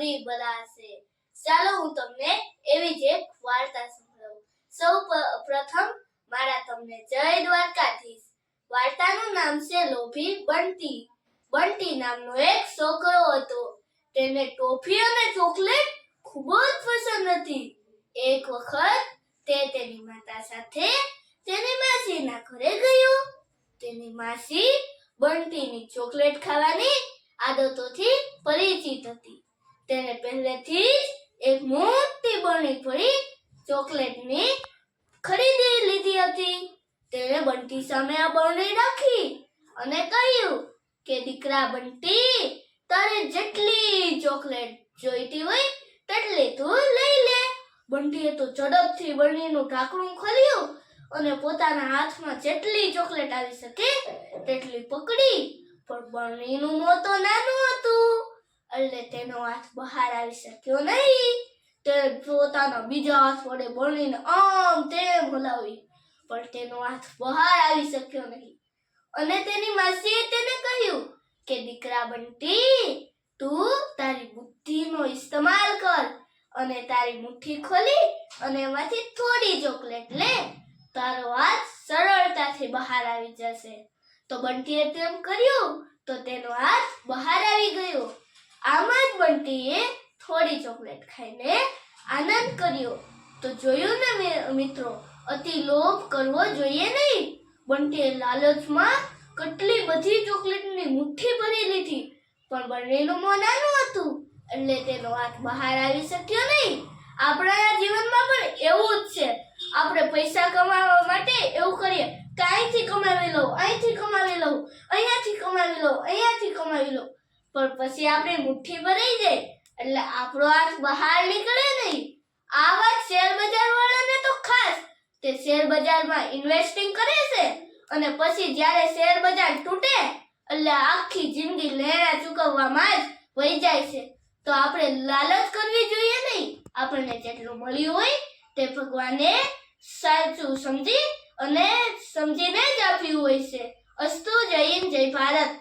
બુરી બલા છે ચાલો હું તમને એવી જ એક વાર્તા સંભળાવું. સૌ પ્રથમ મારા તમને જય દ્વારકાધીશ. વાર્તાનું નામ છે લોભી બંટી. બંટી નામનો એક છોકરો હતો. તેને ટોફી અને ચોકલેટ ખૂબ જ પસંદ હતી. એક વખત તે તેની માતા સાથે તેની માસીના ઘરે ગયો. તેની માસી બંટીની ચોકલેટ ખાવાની આદતોથી પરિચિત હતી. તેને પહેલેથી જ એક મોટી બરણી ભરી ચોકલેટની ખરીદી લીધી હતી. તેણે બંટી સામે આ બરણી રાખી અને કહ્યું કે, દીકરા બંટી, તારે જેટલી ચોકલેટ જોઈતી હોય તેટલી તું લઈ લે. બંટીએ તો ઝડપથી બરણીનું ઢાંકણું ખોલ્યું અને પોતાના હાથમાં જેટલી ચોકલેટ આવી શકે તેટલી પકડી, પણ બરણીનું મોં તો નાનું હતું. એટલે તેનો હાથ બહાર આવી શક્યો નહીં. તે પોતાના બીજા હાથ વડે બરણીને આમ તેમ હલાવી. પણ તેનો હાથ બહાર આવી શક્યો નહીં. અને તેની માસીએ તેને કહ્યું કે, દીકરા બંટી, તું તારી બુદ્ધિનો ઇસ્તેમાલ કર અને તારી મુઠ્ઠી ખોલી અને એમાંથી થોડી ચોકલેટ લે. તારો હાથ સરળતાથી બહાર આવી જશે. તો બંટીએ તેમ કર્યું તો તેનો હાથ બહાર આવી ગયો. આમાં જ બંટીએ થોડી ચોકલેટ ખાઈને આનંદ કર્યો. તો જોયું ને મિત્રો, અતિ લોભ કરવો જોઈએ નહીં. બંટીએ લાલચમાં કેટલી બધી ચોકલેટની મુઠ્ઠી ભરી લીધી. પણ બંનેનું મોં નાનું હતું, એટલે તેનો હાથ બહાર આવી શક્યો નહીં. આપણા જીવનમાં પણ એવું જ છે. આપણે પૈસા કમાવા માટે એવું કરીએ. કે અહીંથી કમાવી લઉં, અહીંથી કમાવી લઉં, અહીંયાથી કમાવી લઉં, અહીંયાથી કમાવી લઉં. પણ પછી આપણે મુઠ્ઠી ભરાઈ જાય, એટલે આપણો હાથ બહાર નીકળે નહીં. આ વાત શેર બજાર વાળાને તો ખાસ. તે શેર બજારમાં ઇન્વેસ્ટિંગ કરે છે અને પછી જ્યારે શેર બજાર તૂટે, એટલે આખી જિંદગી લેણા ચૂકવવામાં જ વહી જાય છે. તો આપણે લાલચ કરવી જોઈએ નહીં. આપણને જેટલું મળ્યું હોય તે ભગવાને સાચું સમજી અને સમજીને જ આપ્યું હોય છે. અસ્તુ જય હિન્દ, જય ભારત.